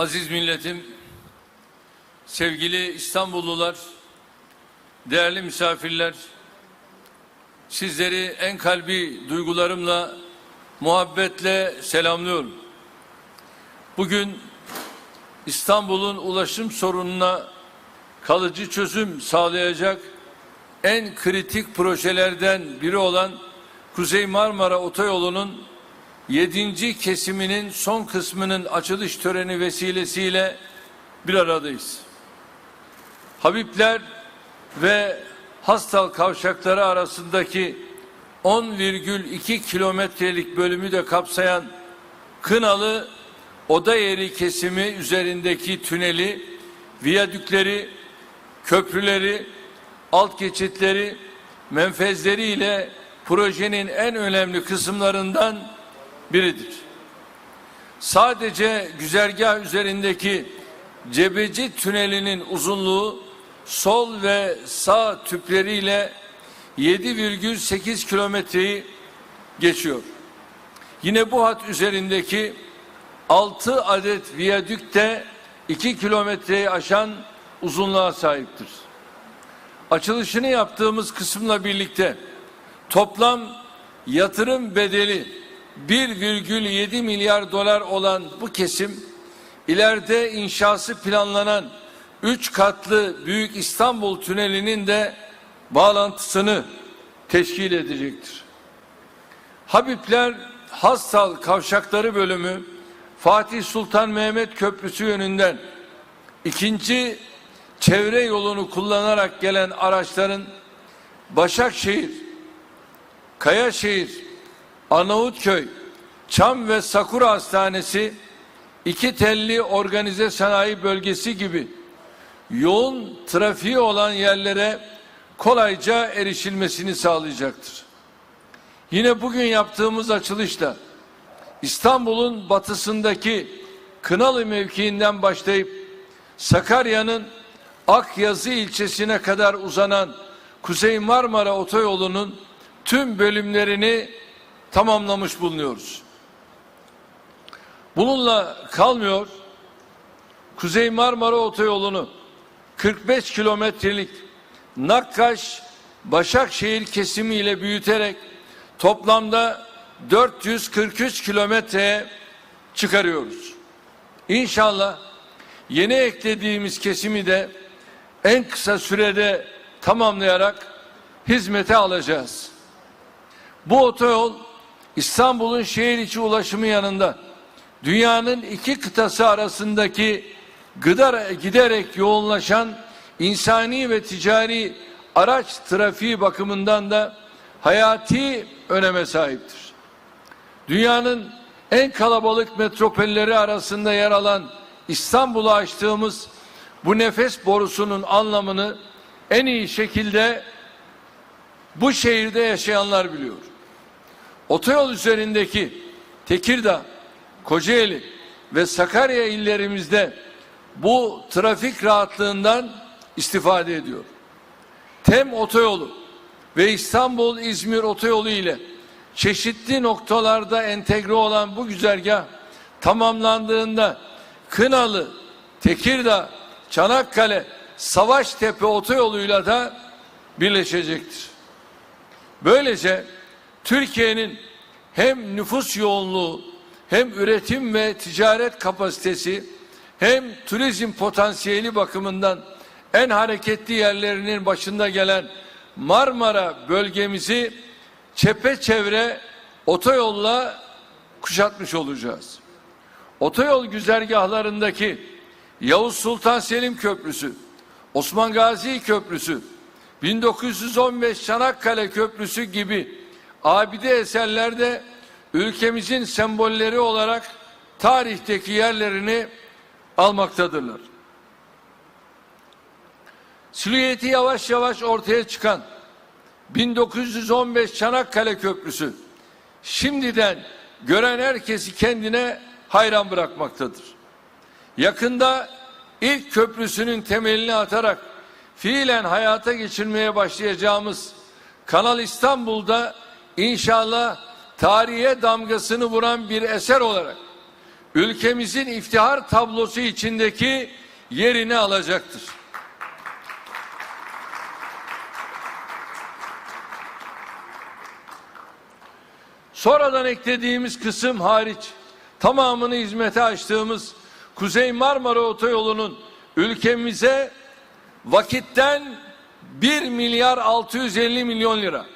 Aziz milletim, sevgili İstanbullular, değerli misafirler, sizleri en kalbi duygularımla, muhabbetle selamlıyorum. Bugün İstanbul'un ulaşım sorununa kalıcı çözüm sağlayacak en kritik projelerden biri olan Kuzey Marmara Otoyolu'nun 7. kesiminin son kısmının açılış töreni vesilesiyle bir aradayız. Habibler ve Hastal kavşakları arasındaki 10,2 kilometrelik bölümü de kapsayan Kınalı Oda Yeri kesimi üzerindeki tüneli, viyadükleri, köprüleri, alt geçitleri, menfezleri ile projenin en önemli kısımlarından biridir. Sadece güzergah üzerindeki Cebeci tünelinin uzunluğu sol ve sağ tüpleriyle 7,8 kilometreyi geçiyor. Yine bu hat üzerindeki 6 adet viyadük de 2 kilometreyi aşan uzunluğa sahiptir. Açılışını yaptığımız kısımla birlikte toplam yatırım bedeli 1,7 milyar dolar olan bu kesim ileride inşası planlanan 3 katlı Büyük İstanbul Tüneli'nin de bağlantısını teşkil edecektir. Habibler Hastal Kavşakları bölümü Fatih Sultan Mehmet Köprüsü yönünden ikinci çevre yolunu kullanarak gelen araçların Başakşehir, Kayaşehir, Arnavutköy, Çam ve Sakura Hastanesi iki telli organize sanayi bölgesi gibi yoğun trafiği olan yerlere kolayca erişilmesini sağlayacaktır. Yine bugün yaptığımız açılışta İstanbul'un batısındaki Kınalı mevkiinden başlayıp Sakarya'nın Akyazı ilçesine kadar uzanan Kuzey Marmara Otoyolu'nun tüm bölümlerini tamamlamış bulunuyoruz. Bununla kalmıyor. Kuzey Marmara Otoyolu'nu 45 kilometrelik Nakkaş Başakşehir kesimiyle büyüterek toplamda 443 kilometreye çıkarıyoruz. İnşallah yeni eklediğimiz kesimi de en kısa sürede tamamlayarak hizmete alacağız. Bu otoyol İstanbul'un şehir içi ulaşımı yanında dünyanın iki kıtası arasındaki gıdar, giderek yoğunlaşan insani ve ticari araç trafiği bakımından da hayati öneme sahiptir. Dünyanın en kalabalık metropolleri arasında yer alan İstanbul'a açtığımız bu nefes borusunun anlamını en iyi şekilde bu şehirde yaşayanlar biliyor. Otoyol üzerindeki Tekirdağ, Kocaeli ve Sakarya illerimizde bu trafik rahatlığından istifade ediyor. Tem otoyolu ve İstanbul-İzmir otoyolu ile çeşitli noktalarda entegre olan bu güzergah tamamlandığında Kınalı, Tekirdağ, Çanakkale, Savaştepe otoyoluyla da birleşecektir. Böylece Türkiye'nin hem nüfus yoğunluğu hem üretim ve ticaret kapasitesi hem turizm potansiyeli bakımından en hareketli yerlerinin başında gelen Marmara bölgemizi çepeçevre otoyolla kuşatmış olacağız. Otoyol güzergahlarındaki Yavuz Sultan Selim Köprüsü, Osman Gazi Köprüsü, 1915 Çanakkale Köprüsü gibi abide eserlerde ülkemizin sembolleri olarak tarihteki yerlerini almaktadırlar. Silüeti yavaş yavaş ortaya çıkan 1915 Çanakkale Köprüsü şimdiden gören herkesi kendine hayran bırakmaktadır. Yakında ilk köprüsünün temelini atarak fiilen hayata geçirmeye başlayacağımız Kanal İstanbul'da inşallah tarihe damgasını vuran bir eser olarak ülkemizin iftihar tablosu içindeki yerini alacaktır. Sonradan eklediğimiz kısım hariç tamamını hizmete açtığımız Kuzey Marmara Otoyolu'nun ülkemize vakitten 1 milyar 650 milyon lira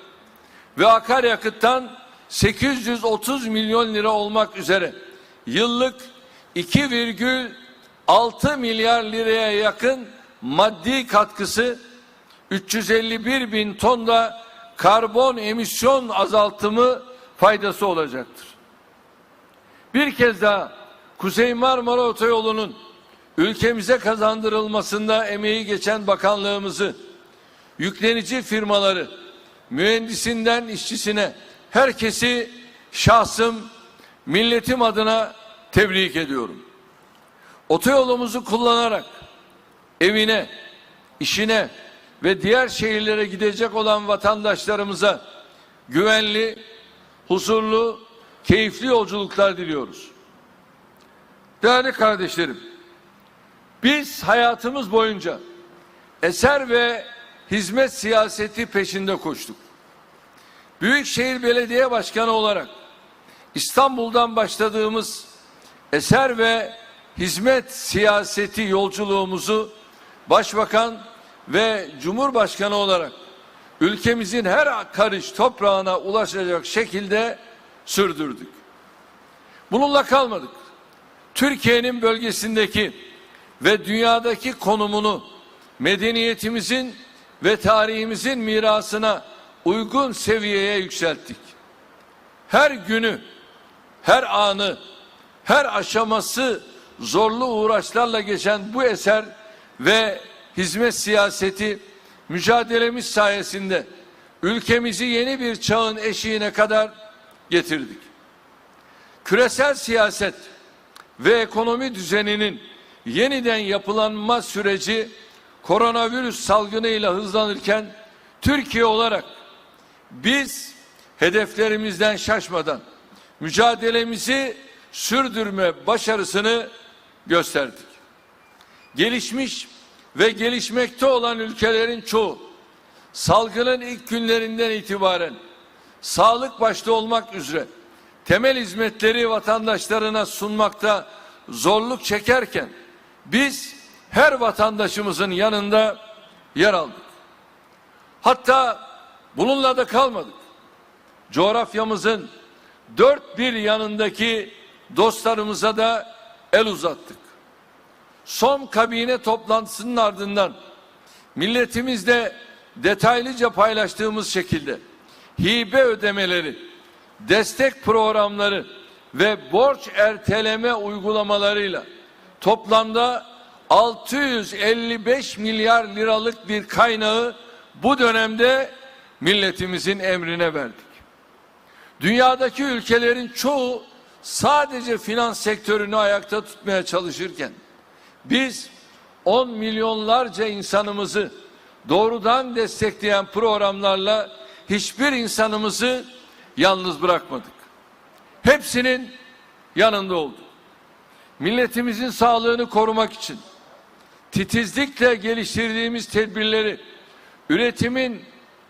ve akaryakıttan 830 milyon lira olmak üzere yıllık 2,6 milyar liraya yakın maddi katkısı 351 bin ton da karbon emisyon azaltımı faydası olacaktır. Bir kez daha Kuzey Marmara Otoyolu'nun ülkemize kazandırılmasında emeği geçen bakanlığımızı, yüklenici firmaları, mühendisinden işçisine herkesi şahsım, milletim adına tebrik ediyorum. Otoyolumuzu kullanarak evine, işine ve diğer şehirlere gidecek olan vatandaşlarımıza güvenli, huzurlu, keyifli yolculuklar diliyoruz. Değerli kardeşlerim, biz hayatımız boyunca eser ve hizmet siyaseti peşinde koştuk. Büyükşehir Belediye Başkanı olarak İstanbul'dan başladığımız eser ve hizmet siyaseti yolculuğumuzu Başbakan ve Cumhurbaşkanı olarak ülkemizin her karış toprağına ulaşacak şekilde sürdürdük. Bununla kalmadık. Türkiye'nin bölgesindeki ve dünyadaki konumunu medeniyetimizin ve tarihimizin mirasına uygun seviyeye yükselttik. Her günü, her anı, her aşaması zorlu uğraşlarla geçen bu eser ve hizmet siyaseti mücadelemiz sayesinde ülkemizi yeni bir çağın eşiğine kadar getirdik. Küresel siyaset ve ekonomi düzeninin yeniden yapılanma süreci koronavirüs salgınıyla hızlanırken Türkiye olarak biz hedeflerimizden şaşmadan mücadelemizi sürdürme başarısını gösterdik. Gelişmiş ve gelişmekte olan ülkelerin çoğu salgının ilk günlerinden itibaren sağlık başta olmak üzere temel hizmetleri vatandaşlarına sunmakta zorluk çekerken biz her vatandaşımızın yanında yer aldık. Hatta bununla da kalmadık. Coğrafyamızın dört bir yanındaki dostlarımıza da el uzattık. Son kabine toplantısının ardından milletimizle detaylıca paylaştığımız şekilde hibe ödemeleri, destek programları ve borç erteleme uygulamalarıyla toplamda 655 milyar liralık bir kaynağı bu dönemde milletimizin emrine verdik. Dünyadaki ülkelerin çoğu sadece finans sektörünü ayakta tutmaya çalışırken biz 10 milyonlarca insanımızı doğrudan destekleyen programlarla hiçbir insanımızı yalnız bırakmadık. Hepsinin yanında olduk. Milletimizin sağlığını korumak için titizlikle geliştirdiğimiz tedbirleri üretimin,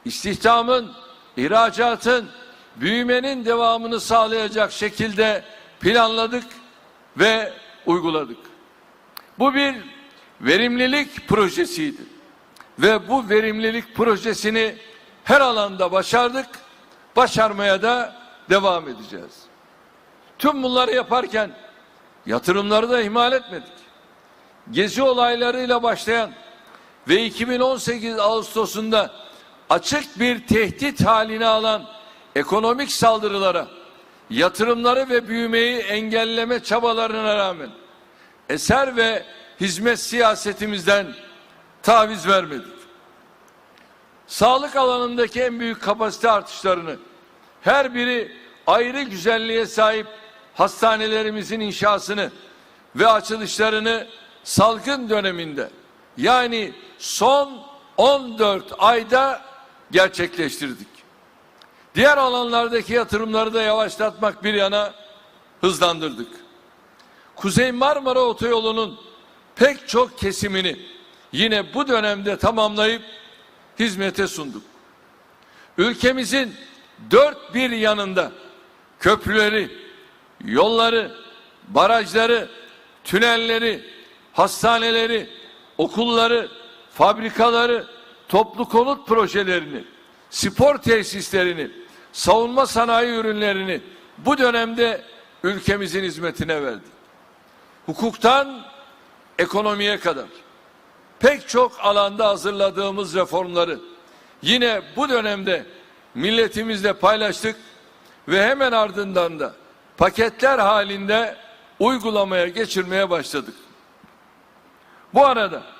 istihdamın, ihracatın, büyümenin devamını sağlayacak şekilde planladık ve uyguladık. Bu bir verimlilik projesiydi. Ve bu verimlilik projesini her alanda başardık, başarmaya da devam edeceğiz. Tüm bunları yaparken yatırımları da ihmal etmedik. Gezi olaylarıyla başlayan ve 2018 Ağustos'unda açık bir tehdit haline alan ekonomik saldırılara, yatırımları ve büyümeyi engelleme çabalarına rağmen eser ve hizmet siyasetimizden taviz vermedik. Sağlık alanındaki en büyük kapasite artışlarını her biri ayrı güzelliğe sahip hastanelerimizin inşasını ve açılışlarını salgın döneminde yani son 14 ayda gerçekleştirdik. Diğer alanlardaki yatırımları da yavaşlatmak bir yana hızlandırdık. Kuzey Marmara Otoyolu'nun pek çok kesimini yine bu dönemde tamamlayıp hizmete sunduk. Ülkemizin dört bir yanında köprüleri, yolları, barajları, tünelleri, hastaneleri, okulları, fabrikaları, toplu konut projelerini, spor tesislerini, savunma sanayi ürünlerini bu dönemde ülkemizin hizmetine verdi. Hukuktan ekonomiye kadar pek çok alanda hazırladığımız reformları yine bu dönemde milletimizle paylaştık ve hemen ardından da paketler halinde uygulamaya geçirmeye başladık. Bu arada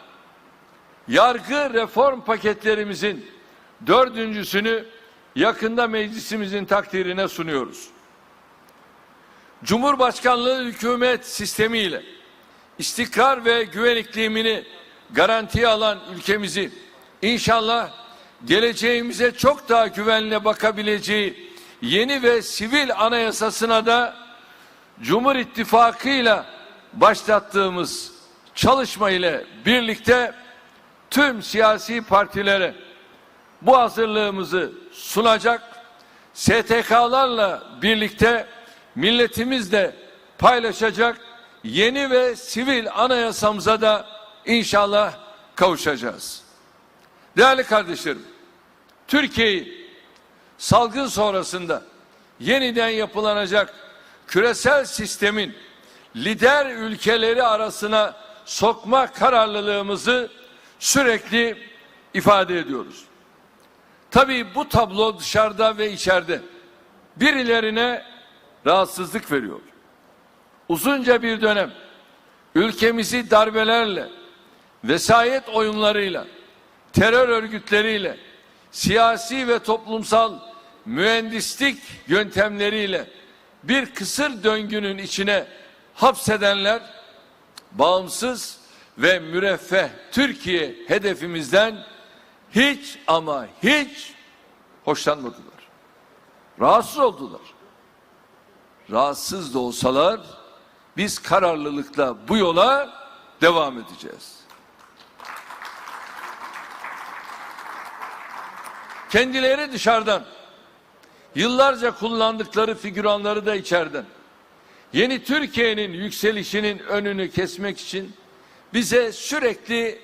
yargı reform paketlerimizin dördüncüsünü yakında meclisimizin takdirine sunuyoruz. Cumhurbaşkanlığı hükümet sistemiyle istikrar ve güven iklimini garantiye alan ülkemizi inşallah geleceğimize çok daha güvenle bakabileceği yeni ve sivil anayasasına da Cumhur İttifakı ile başlattığımız çalışma ile birlikte tüm siyasi partilere bu hazırlığımızı sunacak STK'larla birlikte milletimizle paylaşacak yeni ve sivil anayasamıza da inşallah kavuşacağız. Değerli kardeşlerim, Türkiye'yi salgın sonrasında yeniden yapılanacak küresel sistemin lider ülkeleri arasına sokma kararlılığımızı sürekli ifade ediyoruz. Tabii bu tablo dışarıda ve içeride birilerine rahatsızlık veriyor. Uzunca bir dönem ülkemizi darbelerle, vesayet oyunlarıyla, terör örgütleriyle, siyasi ve toplumsal mühendislik yöntemleriyle bir kısır döngünün içine hapsedenler bağımsız ve müreffeh Türkiye hedefimizden hiç ama hiç hoşlanmadılar. Rahatsız oldular. Rahatsız da olsalar biz kararlılıkla bu yola devam edeceğiz. Kendileri dışarıdan, yıllarca kullandıkları figüranları da içeriden. Yeni Türkiye'nin yükselişinin önünü kesmek için bize sürekli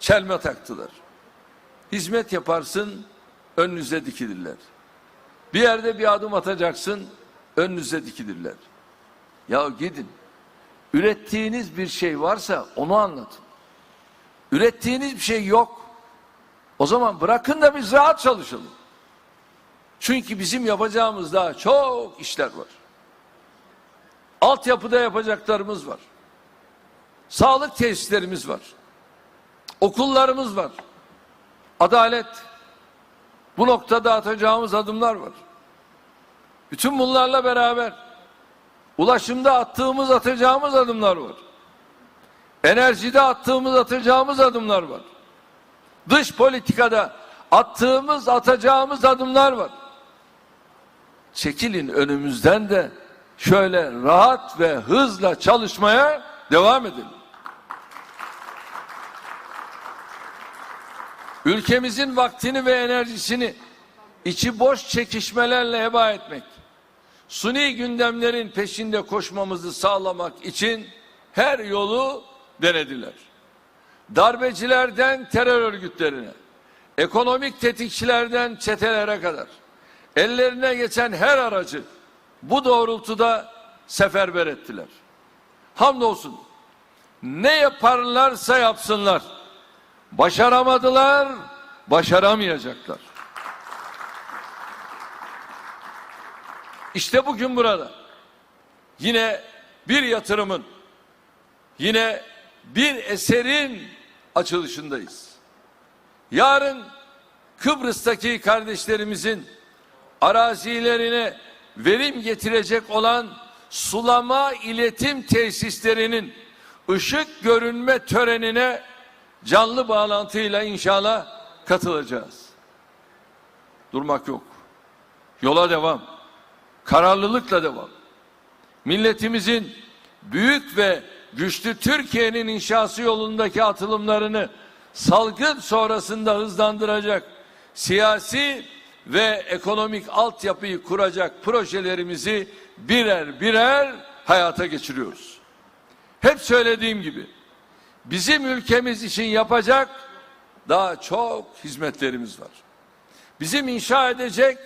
çelme taktılar. Hizmet yaparsın, önünüze dikilirler. Bir yerde bir adım atacaksın, önünüze dikilirler. Ya gidin, ürettiğiniz bir şey varsa onu anlatın. Ürettiğiniz bir şey yok. O zaman bırakın da biz rahat çalışalım. Çünkü bizim yapacağımız daha çok işler var. Altyapıda yapacaklarımız var. Sağlık tesislerimiz var. Okullarımız var. Adalet. Bu noktada atacağımız adımlar var. Bütün bunlarla beraber ulaşımda attığımız atacağımız adımlar var. Enerjide attığımız atacağımız adımlar var. Dış politikada attığımız atacağımız adımlar var. Çekilin önümüzden de şöyle rahat ve hızla çalışmaya devam edelim. Ülkemizin vaktini ve enerjisini içi boş çekişmelerle heba etmek, suni gündemlerin peşinde koşmamızı sağlamak için her yolu denediler. Darbecilerden terör örgütlerine, ekonomik tetikçilerden çetelere kadar ellerine geçen her aracı bu doğrultuda seferber ettiler. Hamdolsun ne yaparlarsa yapsınlar başaramadılar, başaramayacaklar. İşte bugün burada yine bir yatırımın, yine bir eserin açılışındayız. Yarın Kıbrıs'taki kardeşlerimizin arazilerine verim getirecek olan sulama iletim tesislerinin ışık görünme törenine canlı bağlantıyla inşallah katılacağız. Durmak yok. Yola devam. Kararlılıkla devam. Milletimizin büyük ve güçlü Türkiye'nin inşası yolundaki atılımlarını salgın sonrasında hızlandıracak siyasi ve ekonomik altyapıyı kuracak projelerimizi birer birer hayata geçiriyoruz. Hep söylediğim gibi bizim ülkemiz için yapacak daha çok hizmetlerimiz var. Bizim inşa edecek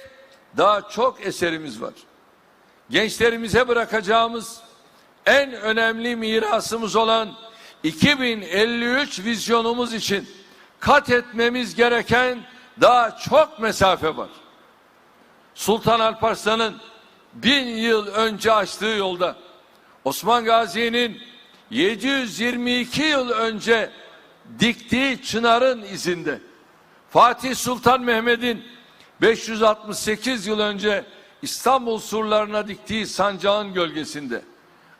daha çok eserimiz var. Gençlerimize bırakacağımız en önemli mirasımız olan 2053 vizyonumuz için kat etmemiz gereken daha çok mesafe var. Sultan Alparslan'ın bin yıl önce açtığı yolda Osman Gazi'nin 722 yıl önce diktiği çınarın izinde Fatih Sultan Mehmet'in 568 yıl önce İstanbul surlarına diktiği sancağın gölgesinde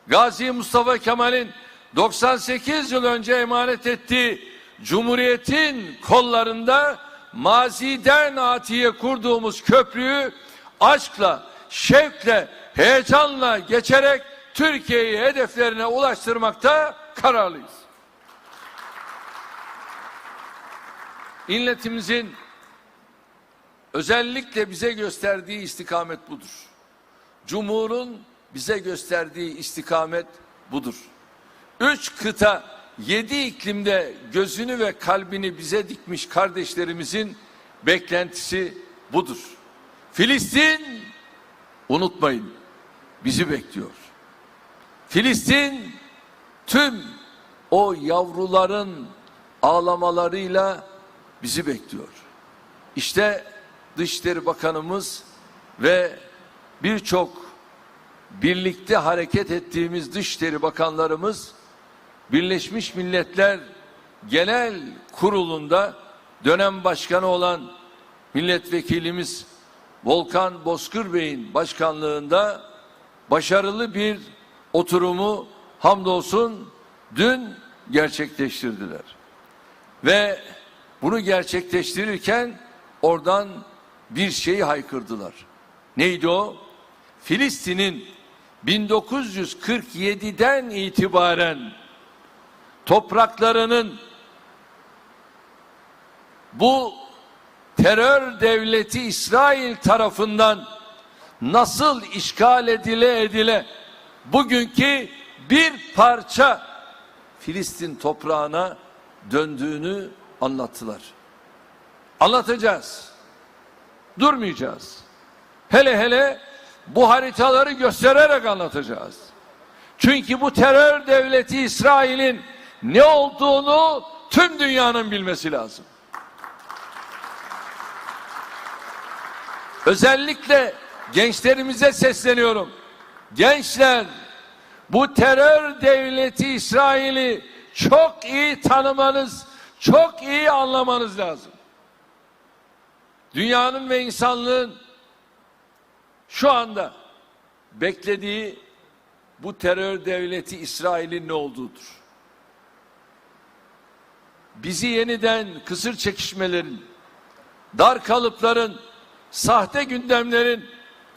Gazi Mustafa Kemal'in 98 yıl önce emanet ettiği Cumhuriyet'in kollarında maziden atiye kurduğumuz köprüyü aşkla, şevkle, heyecanla geçerek Türkiye'yi hedeflerine ulaştırmakta kararlıyız. İnletimizin özellikle bize gösterdiği istikamet budur. Cumhur'un bize gösterdiği istikamet budur. Üç kıta, yedi iklimde gözünü ve kalbini bize dikmiş kardeşlerimizin beklentisi budur. Filistin, unutmayın, bizi bekliyor. Filistin, tüm o yavruların ağlamalarıyla bizi bekliyor. İşte Dışişleri Bakanımız ve birçok birlikte hareket ettiğimiz Dışişleri Bakanlarımız Birleşmiş Milletler Genel Kurulu'nda dönem başkanı olan milletvekilimiz Volkan Bozkır Bey'in başkanlığında başarılı bir oturumu hamdolsun dün gerçekleştirdiler. Ve bunu gerçekleştirirken oradan bir şeyi haykırdılar. Neydi o? Filistin'in 1947'den itibaren topraklarının bu terör devleti İsrail tarafından nasıl işgal edile edile bugünkü bir parça Filistin toprağına döndüğünü anlattılar. Anlatacağız. Durmayacağız. Hele hele bu haritaları göstererek anlatacağız. Çünkü bu terör devleti İsrail'in ne olduğunu tüm dünyanın bilmesi lazım. Özellikle gençlerimize sesleniyorum. Gençler bu terör devleti İsrail'i çok iyi tanımanız, çok iyi anlamanız lazım. Dünyanın ve insanlığın şu anda beklediği bu terör devleti İsrail'in ne olduğudur. Bizi yeniden kısır çekişmelerin, dar kalıpların, sahte gündemlerin,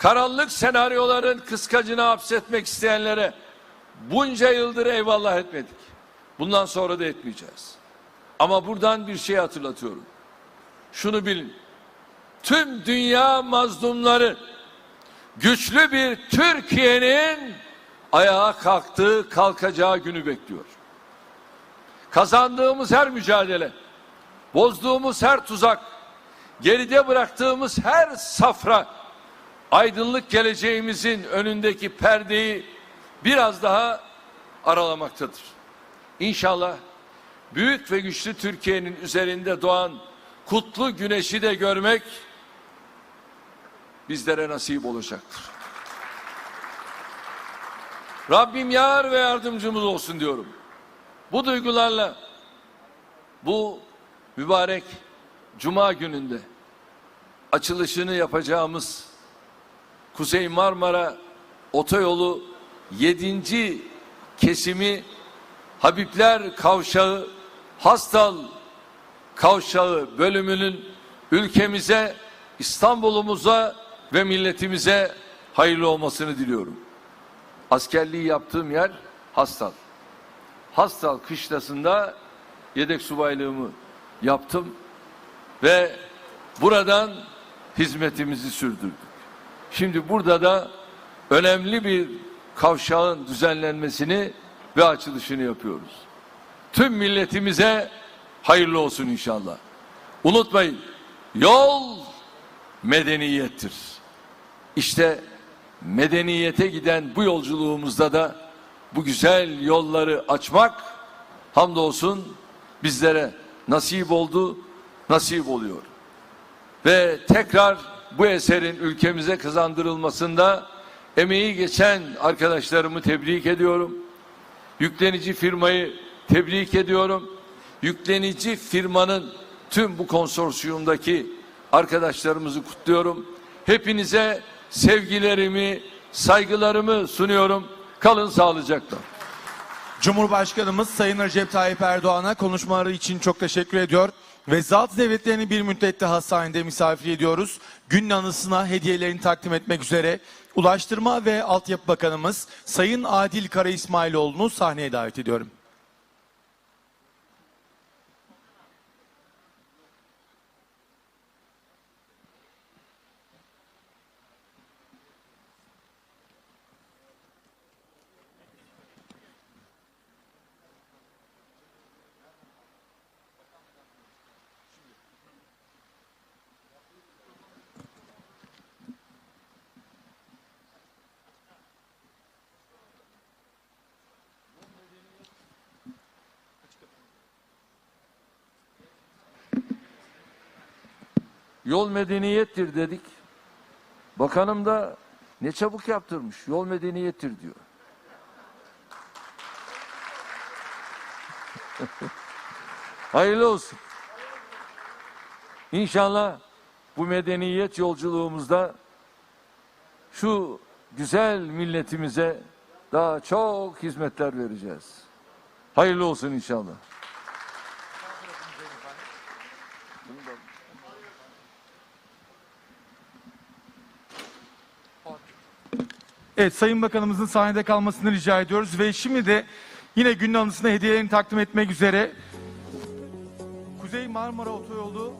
karanlık senaryoların kıskacına hapsetmek isteyenlere bunca yıldır eyvallah etmedik. Bundan sonra da etmeyeceğiz. Ama buradan bir şey hatırlatıyorum. Şunu bilin. Tüm dünya mazlumları güçlü bir Türkiye'nin ayağa kalktığı, kalkacağı günü bekliyor. Kazandığımız her mücadele, bozduğumuz her tuzak, geride bıraktığımız her safra aydınlık geleceğimizin önündeki perdeyi biraz daha aralamaktadır. İnşallah büyük ve güçlü Türkiye'nin üzerinde doğan kutlu güneşi de görmek bizlere nasip olacaktır. Rabbim yar ve yardımcımız olsun diyorum. Bu duygularla bu mübarek cuma gününde açılışını yapacağımız Kuzey Marmara Otoyolu 7. kesimi Habibler Kavşağı Hastal Kavşağı bölümünün ülkemize, İstanbul'umuza ve milletimize hayırlı olmasını diliyorum. Askerliği yaptığım yer Hastal. Hastal kışlasında yedek subaylığımı yaptım ve buradan hizmetimizi sürdürdük. Şimdi burada da önemli bir kavşağın düzenlenmesini ve açılışını yapıyoruz. Tüm milletimize hayırlı olsun inşallah. Unutmayın yol medeniyettir. İşte medeniyete giden bu yolculuğumuzda da bu güzel yolları açmak hamdolsun bizlere nasip oldu, nasip oluyor. Ve tekrar bu eserin ülkemize kazandırılmasında emeği geçen arkadaşlarımı tebrik ediyorum. Yüklenici firmayı tebrik ediyorum. Yüklenici firmanın tüm bu konsorsiyumdaki arkadaşlarımızı kutluyorum. Hepinize sevgilerimi, saygılarımı sunuyorum. Kalın sağlıcakla. Cumhurbaşkanımız Sayın Recep Tayyip Erdoğan'a konuşmaları için çok teşekkür ediyor. Ve zat devletlerini bir müddet de hastanede misafir ediyoruz. Günün anısına hediyelerini takdim etmek üzere Ulaştırma ve Altyapı Bakanımız Sayın Adil Kara İsmailoğlu'nu sahneye davet ediyorum. Yol medeniyettir dedik. Bakanım da ne çabuk yaptırmış. Yol medeniyettir diyor. Hayırlı olsun. İnşallah bu medeniyet yolculuğumuzda şu güzel milletimize daha çok hizmetler vereceğiz. Hayırlı olsun inşallah. Evet Sayın Bakanımızın sahnede kalmasını rica ediyoruz ve şimdi de yine günün anısına hediyelerini takdim etmek üzere Kuzey Marmara Otoyolu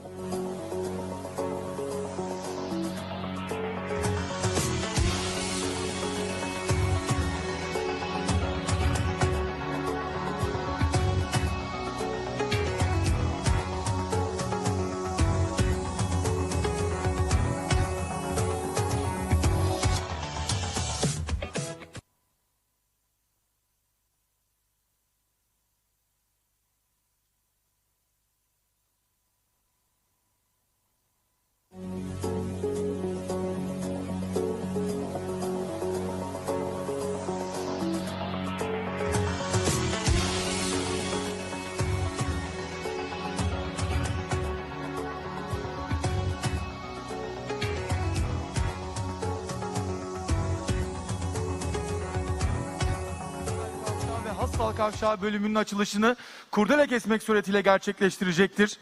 Hastal Kavşağı bölümünün açılışını kurdele kesmek suretiyle gerçekleştirecektir.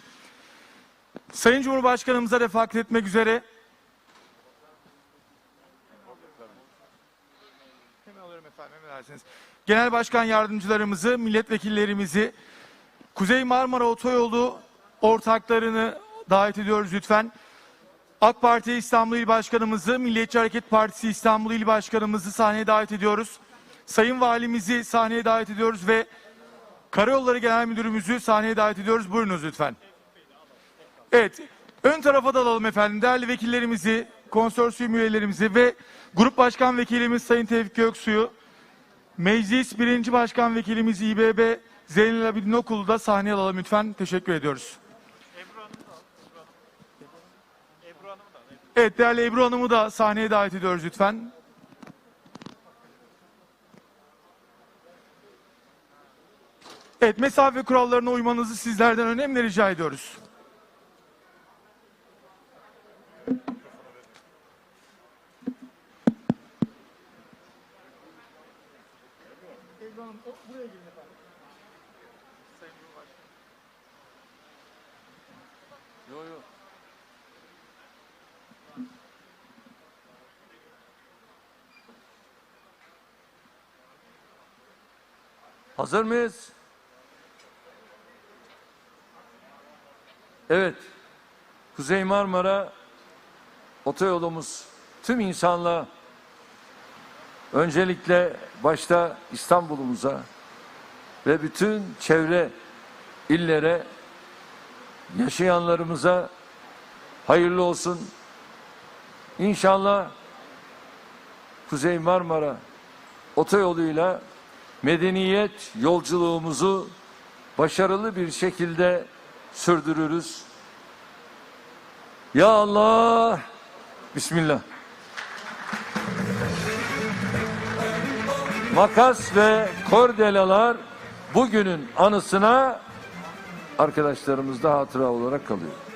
Sayın Cumhurbaşkanımıza refakat etmek üzere emredersiniz. Genel Başkan Yardımcılarımızı, milletvekillerimizi, Kuzey Marmara Otoyolu ortaklarını davet ediyoruz lütfen. AK Parti İstanbul İl Başkanımızı, Milliyetçi Hareket Partisi İstanbul İl Başkanımızı sahneye davet ediyoruz. Sayın Valimizi sahneye davet ediyoruz ve Karayolları Genel Müdürümüzü sahneye davet ediyoruz. Buyurunuz lütfen. Evet, ön tarafa da alalım efendim. Değerli vekillerimizi, konsorsiyum üyelerimizi ve Grup Başkan Vekilimiz Sayın Tevfik Göksu'yu, Meclis Birinci Başkan Vekilimiz İBB Zeynel Abidin Okulu da sahneye alalım lütfen. Teşekkür ediyoruz. Evet, değerli Ebru Hanım'ı da sahneye davet ediyoruz lütfen. Evet, mesafe kurallarına uymanızı sizlerden önemli rica ediyoruz. Yo, yo. Hazır mıyız? Evet. Kuzey Marmara otoyolumuz tüm insanlığa öncelikle başta İstanbul'umuza ve bütün çevre illere yaşayanlarımıza hayırlı olsun. İnşallah Kuzey Marmara otoyoluyla medeniyet yolculuğumuzu başarılı bir şekilde sürdürürüz. Ya Allah! Bismillah. Makas ve kordelalar bugünün anısına arkadaşlarımızda hatıra olarak kalıyor.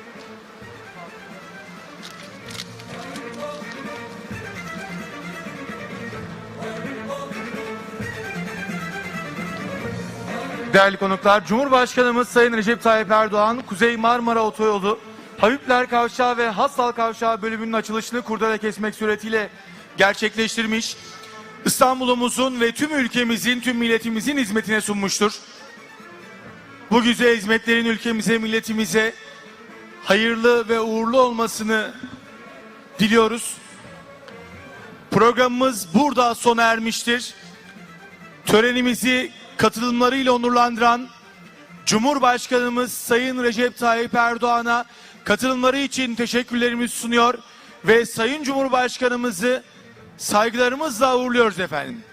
Değerli konuklar, Cumhurbaşkanımız Sayın Recep Tayyip Erdoğan, Kuzey Marmara Otoyolu, Habibler Kavşağı ve Hastal Kavşağı bölümünün açılışını kurdele kesmek suretiyle gerçekleştirmiş. İstanbul'umuzun ve tüm ülkemizin, tüm milletimizin hizmetine sunmuştur. Bu güzel hizmetlerin ülkemize, milletimize hayırlı ve uğurlu olmasını diliyoruz. Programımız burada sona ermiştir. Törenimizi katılımlarıyla onurlandıran Cumhurbaşkanımız Sayın Recep Tayyip Erdoğan'a katılımları için teşekkürlerimizi sunuyor ve Sayın Cumhurbaşkanımızı saygılarımızla uğurluyoruz efendim.